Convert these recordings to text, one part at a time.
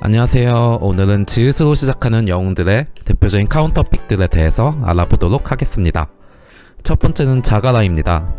안녕하세요. 오늘은 지읒으로 시작하는 영웅들의 대표적인 카운터픽들에 대해서 알아보도록 하겠습니다. 첫 번째는 자가라입니다.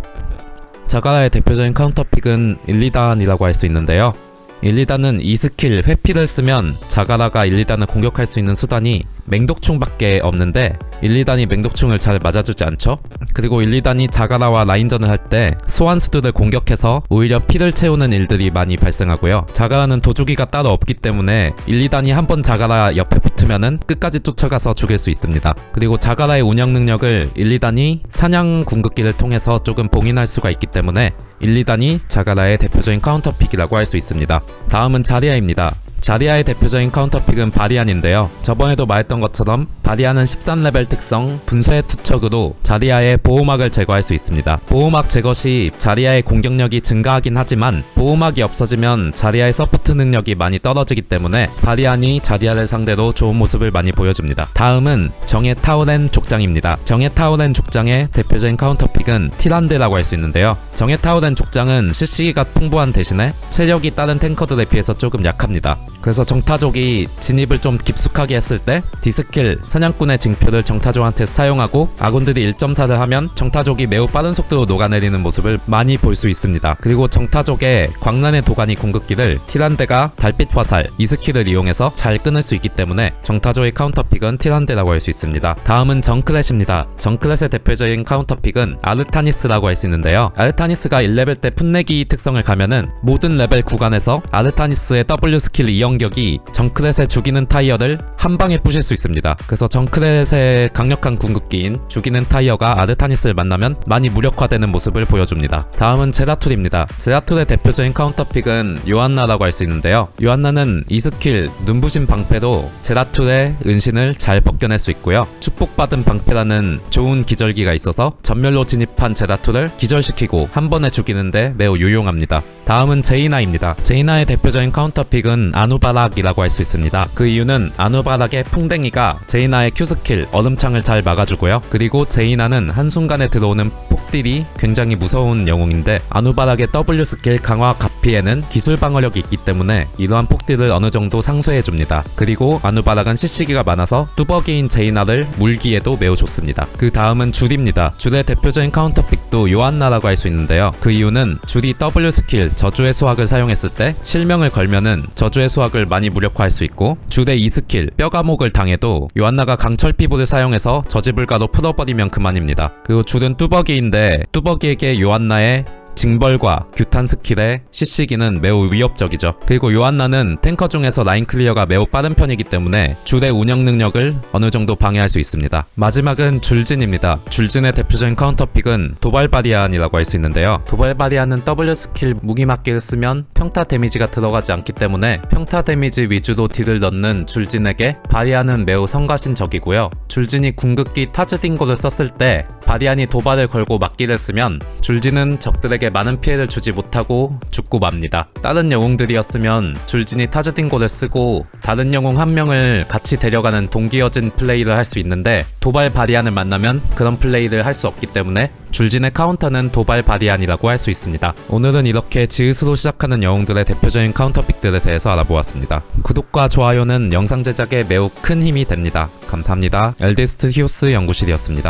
자가라의 대표적인 카운터픽은 일리단이라고 할 수 있는데요. 일리단은 이 스킬 회피를 쓰면 자가라가 일리단을 공격할 수 있는 수단이 맹독충밖에 없는데 일리단이 맹독충을 잘 맞아주지 않죠? 그리고 일리단이 자가라와 라인전을 할 때 소환수들을 공격해서 오히려 피를 채우는 일들이 많이 발생하고요. 자가라는 도주기가 따로 없기 때문에 일리단이 한 번 자가라 옆에 붙으면은 끝까지 쫓아가서 죽일 수 있습니다. 그리고 자가라의 운영 능력을 일리단이 사냥 궁극기를 통해서 조금 봉인할 수가 있기 때문에 일리단이 자가라의 대표적인 카운터픽이라고 할 수 있습니다. 다음은 자리아입니다. 자리아의 대표적인 카운터픽은 바리안인데요. 저번에도 말했던 것처럼 바리안은 13레벨 특성 분쇄 투척으로 자리아의 보호막을 제거할 수 있습니다. 보호막 제거 시 자리아의 공격력이 증가하긴 하지만 보호막이 없어지면 자리아의 서포트 능력이 많이 떨어지기 때문에 바리안이 자리아를 상대로 좋은 모습을 많이 보여줍니다. 다음은 정의 타우렌 족장입니다. 정의 타우렌 족장의 대표적인 카운터픽은 티란드라고 할 수 있는데요. 정의 타우렌 족장은 CC기가 풍부한 대신에 체력이 다른 탱커들에 비해서 조금 약합니다. 그래서 정타족이 진입을 좀 깊숙하게 했을 때 디스킬 사냥꾼의 징표를 정타족한테 사용하고 아군들이 1.4를 하면 정타족이 매우 빠른 속도로 녹아내리는 모습을 많이 볼 수 있습니다. 그리고 정타족의 광란의 도가니 궁극기를 티란데가 달빛 화살 이 스킬을 이용해서 잘 끊을 수 있기 때문에 정타족의 카운터픽은 티란데라고 할 수 있습니다. 다음은 정크렛입니다. 정크렛의 대표적인 카운터픽은 아르타니스라고 할 수 있는데요. 아르타니스가 1레벨 때 풋내기 특성을 가면은 모든 레벨 구간에서 아르타니스의 W 스킬 이 연격이 정크렛의 죽이는 타이어를 한 방에 부실 수 있습니다. 그래서 정크렛의 강력한 궁극기인 죽이는 타이어가 아르타니스를 만나면 많이 무력화되는 모습을 보여줍니다. 다음은 제다툴입니다. 제다툴의 대표적인 카운터픽은 요한나라고 할 수 있는데요. 요한나는 이 스킬 눈부신 방패로 제다툴의 은신을 잘 벗겨낼 수 있고요. 축복받은 방패라는 좋은 기절기가 있어서 전멸로 진입한 제다툴을 기절시키고 한 번에 죽이는데 매우 유용합니다. 다음은 제이나입니다. 제이나의 대표적인 카운터픽은 아누바락이라고 할 수 있습니다. 그 이유는 아누바락의 풍뎅이가 제이나의 Q 스킬 얼음창을 잘 막아주고요. 그리고 제이나는 한순간에 들어오는 폭딜이 굉장히 무서운 영웅인데 아누바락의 W 스킬 강화 가피에는 기술 방어력이 있기 때문에 이러한 폭딜을 어느 정도 상쇄해줍니다. 그리고 아누바락은 CC기가 많아서 뚜벅이인 제이나를 물기에도 매우 좋습니다. 그 다음은 줄입니다. 줄의 대표적인 카운터픽도 요한나라고 할 수 있는데요. 그 이유는 줄이 W 스킬 저주의 수학을 사용했을 때 실명을 걸면은 저주의 수학을 많이 무력화할 수 있고 줄의 이 스킬 뼈가목을 당해도 요한나가 강철 피부를 사용해서 저지불가로 풀어버리면 그만입니다. 그리고 줄은 뚜벅이인데 뚜벅이에게 요한나의 징벌과 규탄 스킬의 CC기는 매우 위협적이죠. 그리고 요한나는 탱커 중에서 라인 클리어가 매우 빠른 편이기 때문에 줄의 운영 능력을 어느 정도 방해할 수 있습니다. 마지막은 줄진입니다. 줄진의 대표적인 카운터픽은 도발바리안이라고 할 수 있는데요. 도발바리안은 W 스킬 무기막기를 쓰면 평타 데미지가 들어가지 않기 때문에 평타 데미지 위주로 딜을 넣는 줄진에게 바리안은 매우 성가신 적이고요. 줄진이 궁극기 타즈딩고를 썼을 때 바리안이 도발을 걸고 막기를 쓰면 줄진은 적들 에게 많은 피해를 주지 못하고 죽고 맙니다. 다른 영웅들이었으면 줄진이 타즈딩고를 쓰고 다른 영웅 한 명을 같이 데려가는 동기어진 플레이를 할 수 있는데 도발 바리안을 만나면 그런 플레이를 할 수 없기 때문에 줄진의 카운터는 도발 바리안이라고 할 수 있습니다. 오늘은 이렇게 지읒으로 시작하는 영웅들의 대표적인 카운터픽들에 대해서 알아보았습니다. 구독과 좋아요는 영상 제작에 매우 큰 힘이 됩니다. 감사합니다. 엘데스트 히오스 연구실이었습니다.